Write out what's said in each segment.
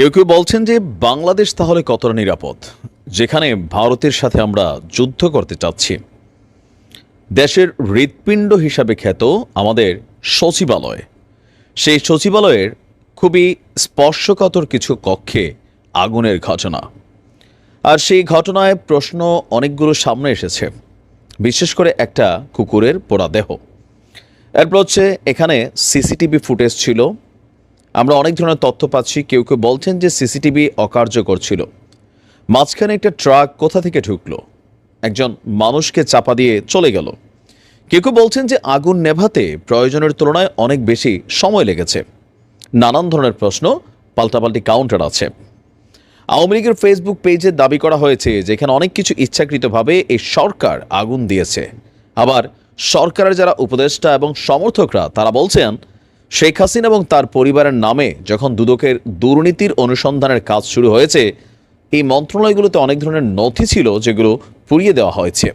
কেউ কেউ বলছেন যে বাংলাদেশ তাহলে কতটা নিরাপদ? যেখানে ভারতের সাথে আমরা যুদ্ধ করতে চাচ্ছি। দেশের হৃৎপিণ্ড হিসাবে খ্যাত আমাদের সচিবালয়। সেই সচিবালয়ের খুবই স্পর্শকাতর কিছু কক্ষে আগুনের ঘটনা। আর সেই ঘটনায় প্রশ্ন অনেকগুলো সামনে এসেছে। বিশেষ করে একটা কুকুরের পোড়া দেহ এরপর হচ্ছে এখানে সিসিটিভি ফুটেজ ছিল। আমরা অনেক ধরনের তথ্য পাচ্ছি। কেউ কেউ বলছেন যে সিসিটিভি অকার্যকর ছিল। মাঝখানে একটা ট্রাক কোথা থেকে ঢুকলো? একজন মানুষকে চাপা দিয়ে চলে গেল। কেউ কেউ বলছেন যে আগুন নেভাতে প্রয়োজনের তুলনায় অনেক বেশি সময় লেগেছে। নানান ধরনের প্রশ্ন, পাল্টাপাল্টি কাউন্টার আছে। আওয়ামী লীগের ফেসবুক পেজে দাবি করা হয়েছে যেখানে অনেক কিছু ইচ্ছাকৃতভাবে এই সরকার আগুন দিয়েছে। আবার সরকারের যারা উপদেষ্টা এবং সমর্থকরা, তারা বলছেন শেখ হাসিনা এবং তার পরিবারের নামে যখন দুদকের দুর্নীতির অনুসন্ধানের কাজ শুরু হয়েছে, এই মন্ত্রণালয়গুলোতে অনেক ধরনের নথি ছিল যেগুলো পুড়িয়ে দেওয়া হয়েছে।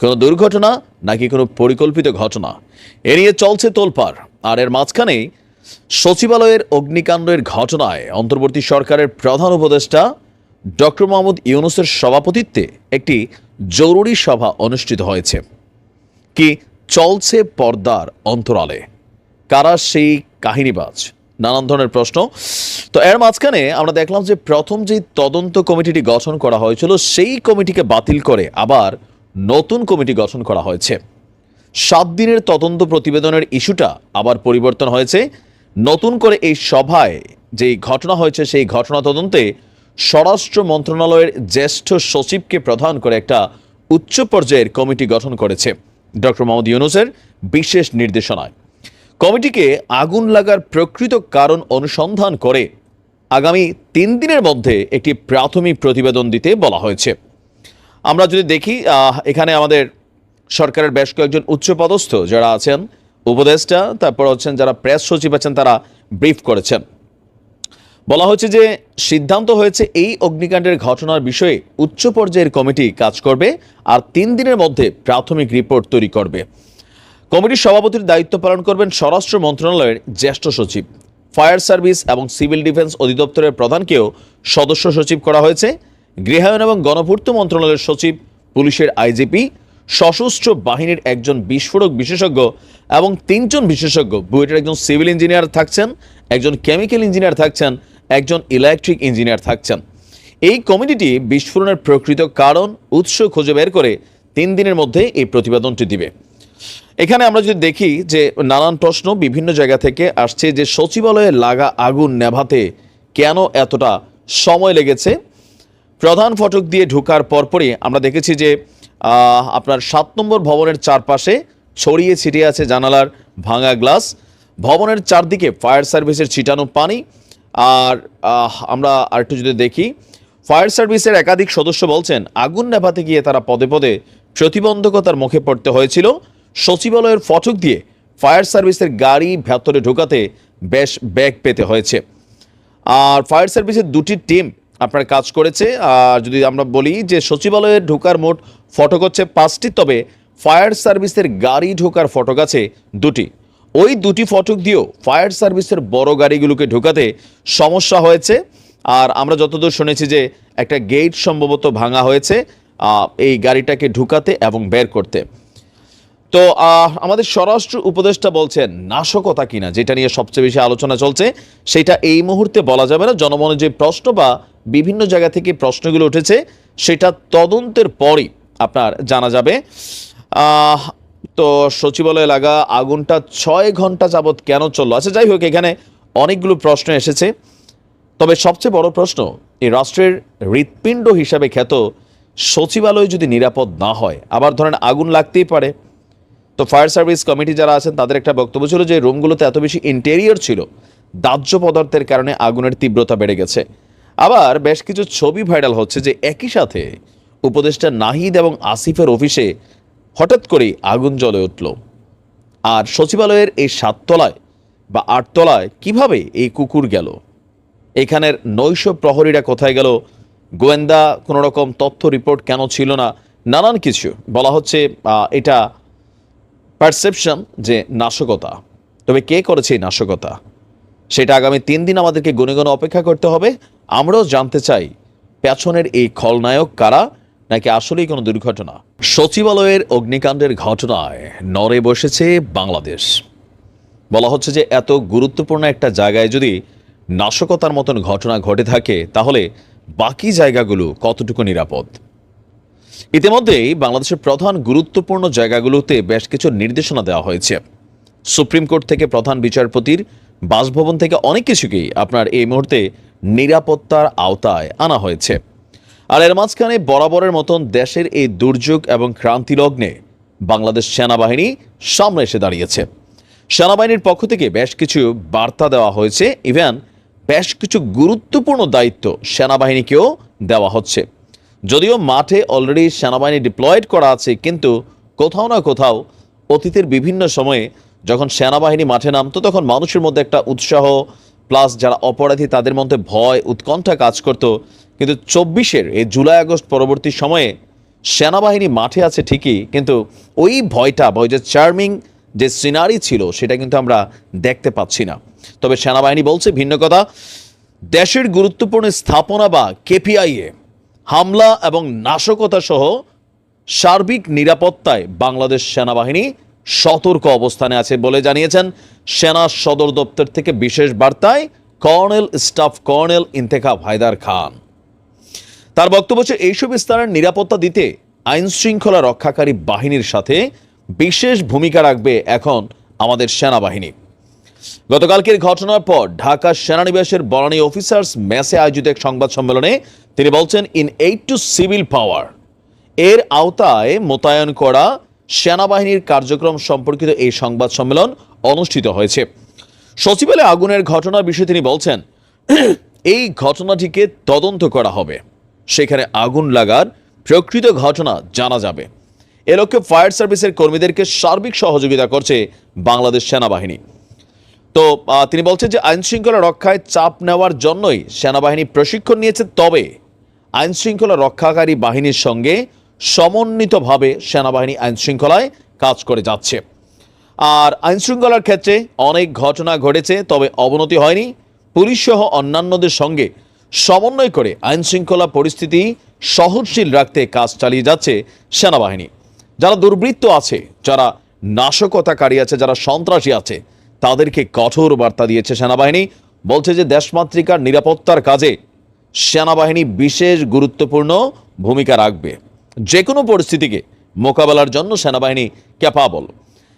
কোনো দুর্ঘটনা নাকি কোনো পরিকল্পিত ঘটনা? এ নিয়ে চলছে তোলপাড়। আর এর মাঝখানেই সচিবালয়ের অগ্নিকাণ্ডের ঘটনায় অন্তর্বর্তী সরকারের প্রধান উপদেষ্টা ডক্টর মোহাম্মদ ইউনুসের সভাপতিত্বে একটি জরুরি সভা অনুষ্ঠিত হয়েছে। কি চলছে পর্দার অন্তরালে? কারা সেই কাহিনীবাজ? নানান ধরনের প্রশ্ন। তো এর মাঝখানে আমরা দেখলাম যে প্রথম যে তদন্ত কমিটিটি গঠন করা হয়েছিল, সেই কমিটিকে বাতিল করে আবার নতুন কমিটি গঠন করা হয়েছে। সাত দিনের তদন্ত প্রতিবেদনের ইস্যুটা আবার পরিবর্তন হয়েছে। নতুন করে এই সভায় যেই ঘটনা হয়েছে, সেই ঘটনা তদন্তে স্বরাষ্ট্র মন্ত্রণালয়ের জ্যেষ্ঠ সচিবকে প্রধান করে একটা উচ্চ পর্যায়ের কমিটি গঠন করেছে। ডক্টর মোহাম্মদ ইউনুসের বিশেষ নির্দেশনায়। কমিটিকে আগুন লাগার প্রকৃত কারণ অনুসন্ধান করে আগামী তিন দিনের মধ্যে একটি প্রাথমিক প্রতিবেদন দিতে বলা হয়েছে। আমরা যদি দেখি এখানে আমাদের সরকারের বেশ কয়েকজন উচ্চপদস্থ যারা আছেন, উপদেষ্টা, তারপর হচ্ছেন যারা প্রেস সচিব আছেন, তারা ব্রিফ করেছেন। বলা হচ্ছে যে সিদ্ধান্ত হয়েছে এই অগ্নিকাণ্ডের ঘটনার বিষয়ে উচ্চ পর্যায়ের কমিটি কাজ করবে আর তিন দিনের মধ্যে প্রাথমিক রিপোর্ট তৈরি করবে। কমিটির সভাপতির দায়িত্ব পালন করবেন স্বরাষ্ট্র মন্ত্রণালয়ের জ্যেষ্ঠ সচিব। ফায়ার সার্ভিস এবং সিভিল ডিফেন্স অধিদপ্তরের প্রধানকেও সদস্য সচিব করা হয়েছে। গৃহায়ন এবং গণপূর্ত মন্ত্রণালয়ের সচিব, পুলিশের আইজিপি, সশস্ত্র বাহিনীর একজন বিস্ফোরক বিশেষজ্ঞ এবং তিনজন বিশেষজ্ঞ, বুয়েটের একজন সিভিল ইঞ্জিনিয়ার থাকছেন, একজন কেমিক্যাল ইঞ্জিনিয়ার থাকছেন, একজন ইলেকট্রিক ইঞ্জিনিয়ার থাকছেন। এই কমিটিটি বিস্ফোরণের প্রকৃত কারণ, উৎস খুঁজে বের করে তিন দিনের মধ্যে এই প্রতিবেদনটি দিবে। এখানে আমরা যদি দেখি যে নানান প্রশ্ন বিভিন্ন জায়গা থেকে আসছে যে সচিবালয়ে লাগা আগুন নেভাতে কেন এতটা সময় লেগেছে? প্রধান ফটক দিয়ে ঢোকার পরপরই আমরা দেখেছি যে আপনার সাত নম্বর ভবনের চারপাশে ছড়িয়ে ছিটিয়ে আছে জানালার ভাঙা গ্লাস। ভবনের চারদিকে ফায়ার সার্ভিসের ছিটানো পানি। আর আমরা আরেকটু যদি দেখি, ফায়ার সার্ভিসের একাধিক সদস্য বলছেন, আগুন নেভাতে গিয়ে তারা পদে পদে প্রতিবন্ধকতার মুখে পড়তে হয়েছিল। সচিবালয়ের ফটক দিয়ে ফায়ার সার্ভিসের গাড়ি ভেতরে ঢোকাতে বেশ ব্যাগ পেতে হয়েছে। আর ফায়ার সার্ভিসের দুটি টিম আপনার কাজ করেছে। আর যদি আমরা বলি যে সচিবালয়ে ঢোকার মোট ফটক হচ্ছে পাঁচটি, তবে ফায়ার সার্ভিসের গাড়ি ঢোকার ফটক আছে দুটি। ওই দুটি ফটক দিয়েও ফায়ার সার্ভিসের বড় গাড়িগুলোকে ঢোকাতে সমস্যা হয়েছে। আর আমরা যতদূর শুনেছি যে একটা গেট সম্ভবত ভাঙা হয়েছে এই গাড়িটাকে ঢুকাতে এবং বের করতে। তো আমাদের স্বরাষ্ট্র উপদেষ্টা বলছেন, নাশকতা কিনা, যেটা নিয়ে সবচেয়ে বেশি আলোচনা চলছে, সেটা এই মুহূর্তে বলা যাবে না। জনমনে যে প্রশ্ন বা বিভিন্ন জায়গা থেকে প্রশ্নগুলো উঠেছে, সেটা তদন্তের পরই আপনার জানা যাবে। তো, সচিবালয়ে লাগা আগুনটা ছয় ঘণ্টা যাবৎ কেন চলল? আচ্ছা যাই হোক, এখানে অনেকগুলো প্রশ্ন এসেছে। তবে সবচেয়ে বড় প্রশ্ন এই রাষ্ট্রের হৃৎপিণ্ড হিসাবে খ্যাত সচিবালয় যদি নিরাপদ না হয়, আবার ধরেন আগুন লাগতেই পারে তো ফায়ার সার্ভিস কমিটি যারা আছেন, তাদের একটা বক্তব্য ছিল যে রুমগুলোতে এত বেশি ইন্টেরিয়র ছিল, দাহ্য পদার্থের কারণে আগুনের তীব্রতা বেড়ে গেছে। আবার বেশ কিছু ছবি ভাইরাল হচ্ছে যে একই সাথে উপদেষ্টা নাহিদ এবং আসিফের অফিসে হঠাৎ করেই আগুন জ্বলে উঠল। আর সচিবালয়ের এই সাততলায় বা আটতলায় কীভাবে এই কুকুর গেল? এখানের নৈশ প্রহরীরা কোথায় গেল? গোয়েন্দা কোনো রকম তথ্য রিপোর্ট কেন ছিল না? নানান কিছু। বলা হচ্ছে এটা পারসেপশন যে নাশকতা। তবে কে করেছে এই নাশকতা? সেটা আগামী তিন দিন আমাদেরকে গুনে গুনে অপেক্ষা করতে হবে। আমরাও জানতে চাই, পেছনের এই খলনায়ক কারা, নাকি আসলেই কোনো দুর্ঘটনা? সচিবালয়ের অগ্নিকাণ্ডের ঘটনায় নরে বসেছে বাংলাদেশ। বলা হচ্ছে যে এত গুরুত্বপূর্ণ একটা জায়গায় যদি নাশকতার মতন ঘটনা ঘটে থাকে, তাহলে বাকি জায়গাগুলো কতটুকু নিরাপদ? ইতিমধ্যেই বাংলাদেশের প্রধান গুরুত্বপূর্ণ জায়গাগুলোতে বেশ কিছু নির্দেশনা দেওয়া হয়েছে। সুপ্রিম কোর্ট থেকে প্রধান বিচারপতির বাসভবন থেকে অনেক কিছুকেই আপনার এই মুহূর্তে নিরাপত্তার আওতায় আনা হয়েছে। আর এর মাঝখানে বরাবরের মতন দেশের এই দুর্যোগ এবং ক্রান্তি লগ্নে বাংলাদেশ সেনাবাহিনী সামনে এসে দাঁড়িয়েছে। সেনাবাহিনীর পক্ষ থেকে বেশ কিছু বার্তা দেওয়া হয়েছে। ইভেন বেশ কিছু গুরুত্বপূর্ণ দায়িত্ব সেনাবাহিনীকেও দেওয়া হচ্ছে। যদিও মাঠে অলরেডি সেনাবাহিনী ডিপ্লয়েড করা আছে, কিন্তু কোথাও না কোথাও অতীতের বিভিন্ন সময়ে যখন সেনাবাহিনী মাঠে নামতো, তখন মানুষের মধ্যে একটা উৎসাহ প্লাস যারা অপরাধী, তাদের মধ্যে ভয়, উৎকণ্ঠা কাজ করত। কিন্তু চব্বিশের এই জুলাই আগস্ট পরবর্তী সময়ে সেনাবাহিনী মাঠে আছে ঠিকই, কিন্তু ওই ভয়টা বা ওই যে চার্মিং যে সিনারি ছিল, সেটা কিন্তু আমরা দেখতে পাচ্ছি না। তবে সেনাবাহিনী বলছে ভিন্ন কথা, দেশের গুরুত্বপূর্ণ স্থাপনা বা কেপিআইয়ে হামলা এবং নাশকতা সহ সার্বিক নিরাপত্তায় বাংলাদেশ সেনাবাহিনী সতর্ক অবস্থানে আছে বলে জানিয়েছেন সেনা সদর দপ্তর থেকে বিশেষ বার্তায় colonel staff colonel Intekhab Haider Khan. তার বক্তব্য হচ্ছে, এইসব স্থানের নিরাপত্তা দিতে আইন শৃঙ্খলা রক্ষাকারী বাহিনীর সাথে বিশেষ ভূমিকা রাখবে এখন আমাদের সেনাবাহিনী। গতকালকের ঘটনার পর ঢাকা সেনানিবাসের বনানী অফিসার্স মেসে আয়োজিত এক সংবাদ সম্মেলনে তিনি বলছেন in aid to civil power এর আওতায় মোতায়েন করা সেনাবাহিনীর কার্যক্রম সম্পর্কিত এই সংবাদ সম্মেলন অনুষ্ঠিত হয়েছে। সচিবালয়ে আগুনের ঘটনার বিষয়ে তিনি বলছেন, এই ঘটনাটিকে তদন্ত করা হবে। সেখানে আগুন লাগার প্রকৃত ঘটনা জানা যাবে। এ লক্ষ্যে ফায়ার সার্ভিসের কর্মীদেরকে সার্বিক সহযোগিতা করছে বাংলাদেশ সেনাবাহিনী। তো তিনি বলছেন যে আইনশৃঙ্খলা রক্ষায় চাপ নেওয়ার জন্যই সেনাবাহিনী প্রশিক্ষণ নিয়েছে, তবে আইন শৃঙ্খলা রক্ষাকারী বাহিনীর সঙ্গে সমন্বিতভাবে সেনাবাহিনী আইন শৃঙ্খলায় কাজ করে যাচ্ছে। আর আইন শৃঙ্খলার ক্ষেত্রে অনেক ঘটনা ঘটেছে, তবে অবনতি হয়নি। পুলিশ সহ অন্যান্যদের সঙ্গে সমন্বয় করে আইন শৃঙ্খলা পরিস্থিতি সহনশীল রাখতে কাজ চালিয়ে যাচ্ছে সেনাবাহিনী। যারা দুর্বৃত্ত আছে, যারা নাশকতাকারী আছে, যারা সন্ত্রাসী আছে, তাদেরকে কঠোর বার্তা দিয়েছে সেনাবাহিনী। বলছে যে দেশমাতৃকার নিরাপত্তার কাজে সেনাবাহিনী বিশেষ গুরুত্বপূর্ণ ভূমিকা রাখবে। যে কোনো পরিস্থিতিকে মোকাবেলার জন্য সেনাবাহিনী ক্যাপাবল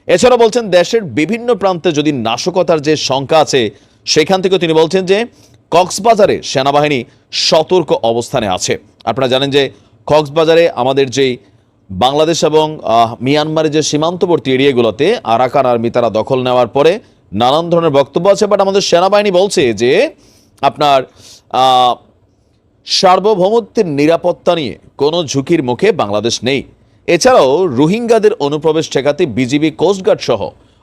এছাড়া বলছেন, দেশের বিভিন্ন প্রান্তে যদি নাশকতার যে সংখ্যা আছে, সেখান থেকে তিনি বলছেন যে, কক্সবাজারে সেনাবাহিনী সতর্ক অবস্থানে আছে। আপনারা জানেন যে, কক্সবাজারে আমাদের যেই বাংলাদেশ এবং মিয়ানমারের যে সীমান্তবর্তী এরিয়াগুলোতে আরাকান আর্মি তারা দখল নেওয়ার পরে নানান ধরনের বক্তব্য আছে বাট আমাদের সেনাবাহিনী বলছে যে, আপনার সার্বভৌমত্বের নিরাপত্তা নিয়ে কোনো ঝুঁকির মুখে বাংলাদেশ নেই। এছাড়াও রোহিঙ্গাদের অনুপ্রবেশ ঠেকাতে বিজিবি কোস্টগার্ড সহ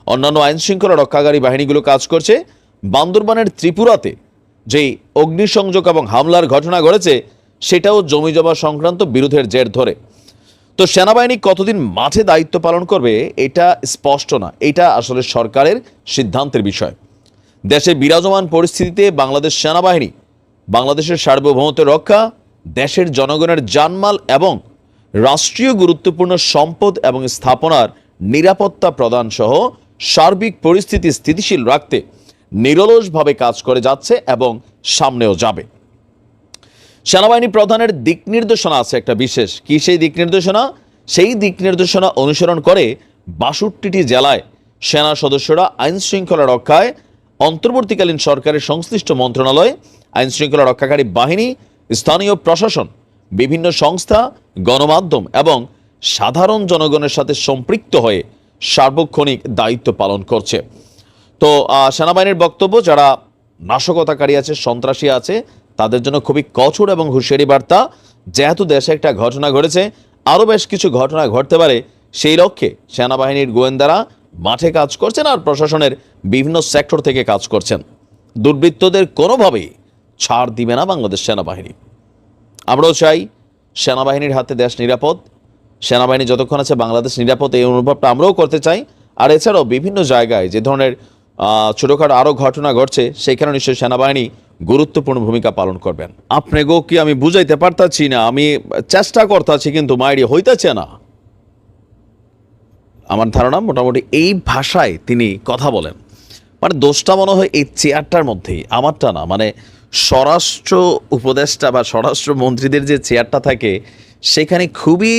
অন্যান্য আইন শৃঙ্খলা রক্ষাকারী বাহিনীগুলো কাজ করছে। বান্দরবানের ত্রিপুরাতে যেই অগ্নিসংযোগ এবং হামলার ঘটনা ঘটেছে, সেটাও জমি জমা সংক্রান্ত বিরোধের জের ধরে। তো সেনাবাহিনী কতদিন মাঠে দায়িত্ব পালন করবে, এটা স্পষ্ট না। এটা আসলে সরকারের সিদ্ধান্তের বিষয়। দেশে বিরাজমান পরিস্থিতিতে বাংলাদেশ সেনাবাহিনী বাংলাদেশের সার্বভৌমত্ব রক্ষা, দেশের জনগণের জানমাল এবং রাষ্ট্রীয় গুরুত্বপূর্ণ সম্পদ এবং স্থাপনার নিরাপত্তা প্রদান সহ সার্বিক পরিস্থিতি স্থিতিশীল রাখতে নিরলসভাবে কাজ করে যাচ্ছে এবং সামনেও যাবে। সেনাবাহিনী প্রধানের দিক নির্দেশনা আছে একটা বিশেষ। কি সেই দিক নির্দেশনা? সেই দিক নির্দেশনা অনুসরণ করে বাষট্টিটি জেলায় সেনা সদস্যরা আইন শৃঙ্খলা রক্ষায় অন্তর্বর্তীকালীন সরকারের সংশ্লিষ্ট মন্ত্রণালয় আইন শৃঙ্খলা রক্ষাকারী বাহিনী, স্থানীয় প্রশাসন, বিভিন্ন সংস্থা, গণমাধ্যম এবং সাধারণ জনগণের সাথে সম্পৃক্ত হয়ে সার্বক্ষণিক দায়িত্ব পালন করছে। তো সেনাবাহিনীর বক্তব্য, যারা নাশকতাকারী আছে, সন্ত্রাসী আছে, তাদের জন্য খুবই কঠোর এবং হুঁশিয়ারি বার্তা। যেহেতু দেশে একটা ঘটনা ঘটেছে, আরও বেশ কিছু ঘটনা ঘটতে পারে, সেই লক্ষ্যে সেনাবাহিনীর গোয়েন্দারা মাঠে কাজ করছেন আর প্রশাসনের বিভিন্ন সেক্টর থেকে কাজ করছেন। দুর্বৃত্তদের কোনোভাবেই ছাড় দিবে না বাংলাদেশ সেনাবাহিনী। আমরাও চাই সেনাবাহিনীর হাতে দেশ নিরাপদ। সেনাবাহিনী যতক্ষণ আছে বাংলাদেশ নিরাপদ, এই অনুভবটা আমরাও করতে চাই। আর এছাড়াও বিভিন্ন জায়গায় যে ধরনের ছোটখাটো আরও ঘটনা ঘটছে সেইখানে নিশ্চয়ই সেনাবাহিনী গুরুত্বপূর্ণ ভূমিকা পালন করবেন। আপনি গো কি আমি বুঝাইতে পারতাছি না? আমি চেষ্টা করতেছি কিন্তু মাইরি হইতেছে না। আমার ধারণা মোটামুটি এই ভাষায় তিনি কথা বলেন। মানে দোষটা মনে হয় এই চেয়ারটার মধ্যেই, আমারটা না। মানে স্বরাষ্ট্র উপদেষ্টা বা স্বরাষ্ট্র মন্ত্রীদের যে চেয়ারটা থাকে, সেখানে খুবই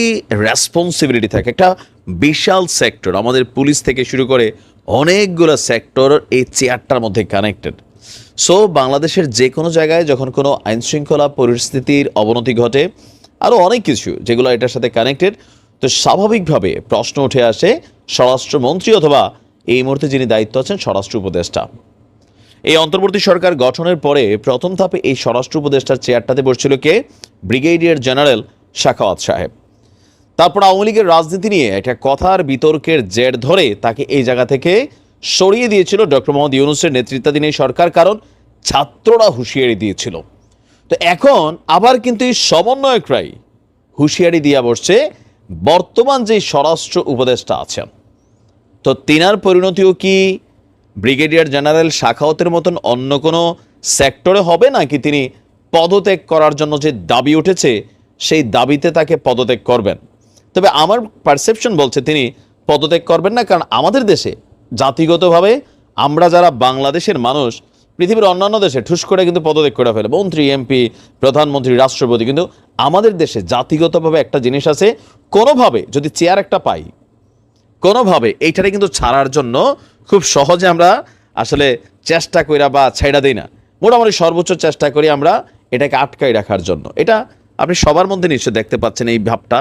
রেসপন্সিবিলিটি থাকে। একটা বিশাল সেক্টর আমাদের পুলিশ থেকে শুরু করে অনেকগুলো সেক্টর এই চেয়ারটার মধ্যে কানেক্টেড সো বাংলাদেশের যে কোনো জায়গায় যখন কোনো আইনশৃঙ্খলা পরিস্থিতির অবনতি ঘটে আরও অনেক কিছু যেগুলো এটার সাথে কানেক্টেড তো স্বাভাবিকভাবে প্রশ্ন উঠে আসে স্বরাষ্ট্রমন্ত্রী অথবা এই মুহূর্তে যিনি দায়িত্ব আছেন, স্বরাষ্ট্র উপদেষ্টা। এই অন্তর্বর্তী সরকার গঠনের পরে প্রথম ধাপে এই স্বরাষ্ট্র উপদেষ্টার চেয়ারটাতে বসছিল কে? ব্রিগেডিয়ার জেনারেল শাখাওয়াত সাহেব। তারপর আওয়ামী লীগের রাজনীতি নিয়ে একটা কথার বিতর্কের জের ধরে তাকে এই জায়গা থেকে সরিয়ে দিয়েছিল ডক্টর মোহাম্মদ ইউনুসের নেতৃত্বাধীন এই সরকার, কারণ ছাত্ররা হুঁশিয়ারি দিয়েছিল। তো এখন আবার কিন্তু এই সমন্বয়করাই হুঁশিয়ারি দিয়া বসছে, বর্তমান যে স্বরাষ্ট্র উপদেষ্টা আছেন। তো তিনার পরিণতিও কি? ব্রিগেডিয়ার জেনারেল শাখাওতের মতন অন্য কোনো সেক্টরে হবে নাকি তিনি পদত্যাগ করার জন্য যে দাবি উঠেছে, সেই দাবিতে তাকে পদত্যাগ করবেন? তবে আমার পারসেপশন বলছে তিনি পদত্যাগ করবেন না, কারণ আমাদের দেশে জাতিগতভাবে আমরা যারা বাংলাদেশের মানুষ, পৃথিবীর অন্যান্য দেশে ঠুস করে কিন্তু পদত্যাগ করে ফেলে। মন্ত্রী, এমপি, প্রধানমন্ত্রী, রাষ্ট্রপতি, কিন্তু আমাদের দেশে জাতিগতভাবে একটা জিনিস আছে, কোনোভাবে যদি চেয়ার একটা পাই, কোনোভাবে এইটারে কিন্তু ছাড়ার জন্য খুব সহজে আমরা আসলে চেষ্টা কইরা বা ছাইড়া দিই না। মোটামুটি সর্বোচ্চ চেষ্টা করি আমরা এটাকে আটকাই রাখার জন্য। এটা আপনি সবার মধ্যে নিশ্চয় দেখতে পাচ্ছেন এই ভাবটা।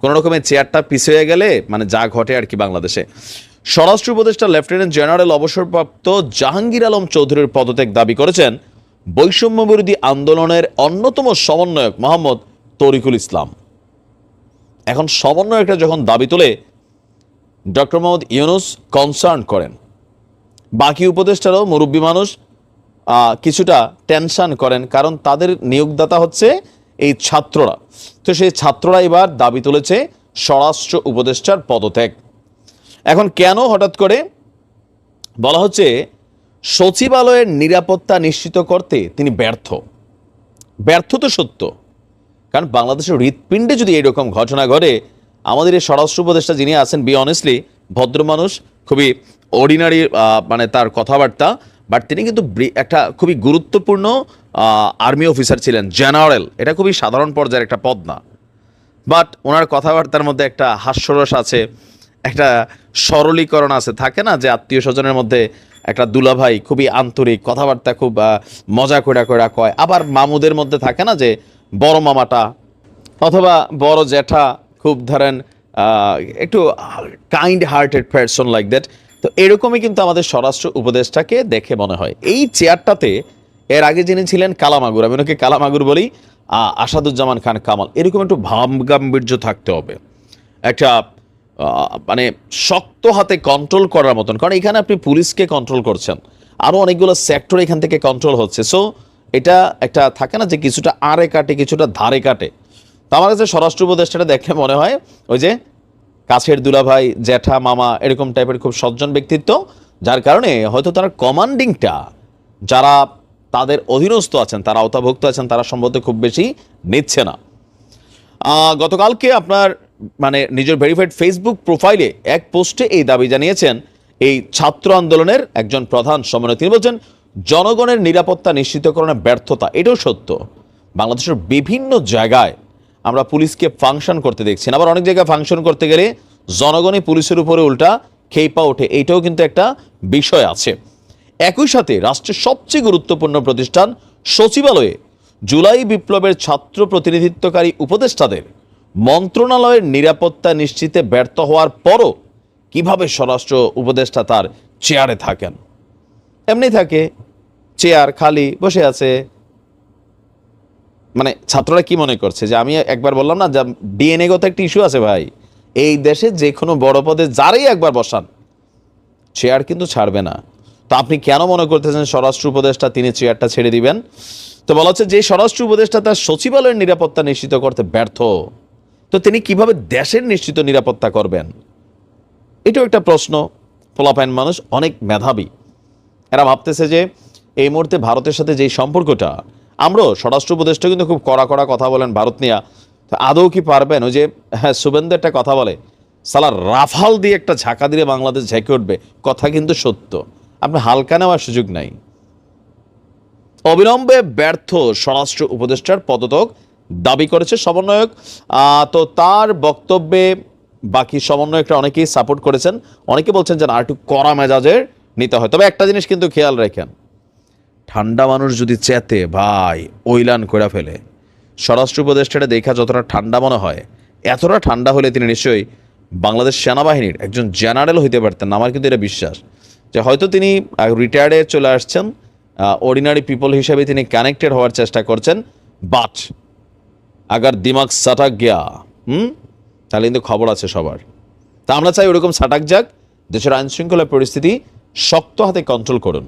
কোনো রকমের চেয়ারটা পিছিয়ে গেলে মানে যা ঘটে আর কি বাংলাদেশে। স্বরাষ্ট্র উপদেষ্টা লেফটেন্যান্ট জেনারেল অবসরপ্রাপ্ত জাহাঙ্গীর আলম চৌধুরীর পদত্যাগ দাবি করেছেন বৈষম্য বিরোধী আন্দোলনের অন্যতম সমন্বয়ক মোহাম্মদ তরিকুল ইসলাম। এখন সমন্বয়করা যখন দাবি তোলে, ডক্টর মোহাম্মদ ইউনুস কনসার্ন করেন। বাকি উপদেষ্টারাও মুরব্বী মানুষ কিছুটা টেনশন করেন, কারণ তাদের নিয়োগদাতা হচ্ছে এই ছাত্ররা। তো সেই ছাত্ররা এবার দাবি তুলেছে স্বরাষ্ট্র উপদেষ্টার পদত্যাগ। এখন কেন হঠাৎ করে? বলা হচ্ছে, সচিবালয়ের নিরাপত্তা নিশ্চিত করতে তিনি ব্যর্থ। ব্যর্থ তো সত্য, কারণ বাংলাদেশের হৃৎপিণ্ডে যদি এরকম ঘটনা ঘটে, আমাদের এই স্বরাষ্ট্র উপদেষ্টা যিনি আছেন বি অনেস্টলি ভদ্র মানুষ, খুবই অর্ডিনারি মানে তার কথাবার্তা বাট তিনি কিন্তু একটা খুবই গুরুত্বপূর্ণ আর্মি অফিসার ছিলেন জেনারেল এটা খুবই সাধারণ পর্যায়ের একটা পদ না। বাট ওনার কথাবার্তার মধ্যে একটা হাস্যরস আছে, একটা সরলীকরণ আছে, থাকে না যে আত্মীয় স্বজনের মধ্যে একটা দুলাভাই খুবই আন্তরিক, কথাবার্তা খুব মজা করে করে কয়। আবার মামুদের মধ্যে থাকে না যে বড় মামাটা, অথবা বড় জ্যাঠা, খুব ধরেন একটু kind hearted person like that তো এরকমই কিন্তু আমাদের স্বরাষ্ট্র উপদেষ্টাকে দেখে মনে হয়। এই চেয়ারটাতে এর আগে যিনি ছিলেন কালামাগুর, আমি ওনাকে কালামাগুর বলি আসাদুজ্জামান খান কামাল। এরকম একটু ভাব গাম্ভীর্য থাকতে হবে। একটা মানে শক্ত হাতে কন্ট্রোল করার মতন। কারণ এখানে আপনি পুলিশকে কন্ট্রোল করছেন। আরও অনেকগুলো সেক্টর এখান থেকে কন্ট্রোল হচ্ছে। সো এটা একটা থাকে না যে কিছুটা আড়ে কাটে, কিছুটা ধারে কাটে। তো আমার কাছে স্বরাষ্ট্র উপদেষ্টাটা দেখলে মনে হয় ওই যে কাছের দুলাভাই, জ্যাঠা, মামা এরকম টাইপের খুব সজ্জন ব্যক্তিত্ব, যার কারণে হয়তো তার কমান্ডিংটা যারা তাদের অধীনস্থ আছেন, তারা আওতাভুক্ত আছেন, তারা সম্ভবত খুব বেশি নিচ্ছে না। গতকালকে আপনার মানে নিজের ভেরিফাইড ফেসবুক প্রোফাইলে এক পোস্টে এই দাবি জানিয়েছেন, এই ছাত্র আন্দোলনের একজন প্রধান সমন্বয় তিনি বলছেন, জনগণের নিরাপত্তা নিশ্চিতকরণের ব্যর্থতা, এটাও সত্য। বাংলাদেশের বিভিন্ন জায়গায় আমরা পুলিশকে ফাংশন করতে দেখছি আবার অনেক জায়গায় ফাংশন করতে গেলে জনগণই পুলিশের উপরে উল্টা খেপা ওঠে। এইটাও কিন্তু একটা বিষয় আছে। একই সাথে রাষ্ট্রের সবচেয়ে গুরুত্বপূর্ণ প্রতিষ্ঠান সচিবালয়ে জুলাই বিপ্লবের ছাত্র প্রতিনিধিত্বকারী উপদেষ্টাদের মন্ত্রণালয়ের নিরাপত্তা নিশ্চিতে ব্যর্থ হওয়ার পরও কীভাবে স্বরাষ্ট্র উপদেষ্টা তার চেয়ারে থাকেন? এমনি থাকে, চেয়ার খালি, বসে আছে মানে ছাত্ররা কি মনে করছে? যে আমি একবার বললাম না ডিএনএ গত একটা ইস্যু আছে ভাই। এই দেশে যে কোনো বড় পদে যারাই একবার বসান চেয়ার কিন্তু ছাড়বে না। তো আপনি কেন মনে করতেছেন স্বরাষ্ট্র উপদেষ্টা তিনি চেয়ারটা ছেড়ে দিবেন? তো বলা হচ্ছে যে স্বরাষ্ট্র উপদেষ্টা তার সচিবালয়ের নিরাপত্তা নিশ্চিত করতে ব্যর্থ। তো তিনি কীভাবে দেশের নিশ্চিত নিরাপত্তা করবেন? এটাও একটা প্রশ্ন। পোলাপাইন মানুষ অনেক মেধাবী। এরা ভাবতেছে যে এই মুহূর্তে ভারতের সাথে যেই সম্পর্কটা আমরাও স্বরাষ্ট্র উপদেষ্টা কিন্তু খুব কড়া কড়া কথা বলেন ভারত নিয়ে। তো আদৌ কি পারবেন? ওই যে হ্যাঁ শুভেন্দু একটা কথা বলে, সালা রাফাল দিয়ে একটা ঝাঁকা দিয়ে বাংলাদেশ ঝেঁকে উঠবে। কথা কিন্তু সত্য। আপনি হালকা নেওয়ার সুযোগ নাই। অবিলম্বে ব্যর্থ স্বরাষ্ট্র উপদেষ্টার পদত্যাগ দাবি করেছে সমন্বয়ক। তো তার বক্তব্যে বাকি সমন্বয়করা অনেকেই সাপোর্ট করেছেন। অনেকে বলছেন যে আর একটু কড়া মেজাজের নিতে হয়। তবে একটা জিনিস কিন্তু খেয়াল রাখেন ঠান্ডা মানুষ যদি চেতে, ভাই, ওইলান করে ফেলে। স্বরাষ্ট্র উপদেষ্টাটা দেখা যতটা ঠান্ডা মনে হয়, এতটা ঠান্ডা হলে তিনি নিশ্চয়ই বাংলাদেশ সেনাবাহিনীর একজন জেনারেল হইতে পারতেন আমার কিন্তু এটা বিশ্বাস। যে হয়তো তিনি রিটায়ার্ডে চলে আসছেন অর্ডিনারি পিপল হিসেবে তিনি কানেক্টেড হওয়ার চেষ্টা করছেন বাট আগার দিমাগ সাটাক গিয়া, হুম? তাহলে কিন্তু খবর আছে সবার। তা আমরা চাই ওরকম সাটাক যাক, দেশের আইনশৃঙ্খলা পরিস্থিতি শক্ত হাতে কন্ট্রোল করুন।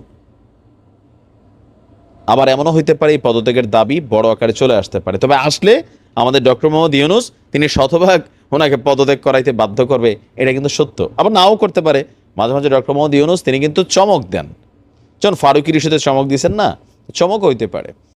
আবার এমনও হইতে পারে এই পদত্যাগের দাবি বড় আকারে চলে আসতে পারে। তবে আসলে আমাদের ডক্টর মোহাম্মদ ইউনুস, তিনি শতভাগ ওনাকে পদত্যাগ করাইতে বাধ্য করবে, এটা কিন্তু সত্য। আবার নাও করতে পারে, মাঝে মাঝে ডক্টর মোহাম্মদ ইউনুস, তিনি কিন্তু চমক দেন। যখন ফারুকির সাথে চমক দিয়েছেন না? চমক হইতে পারে।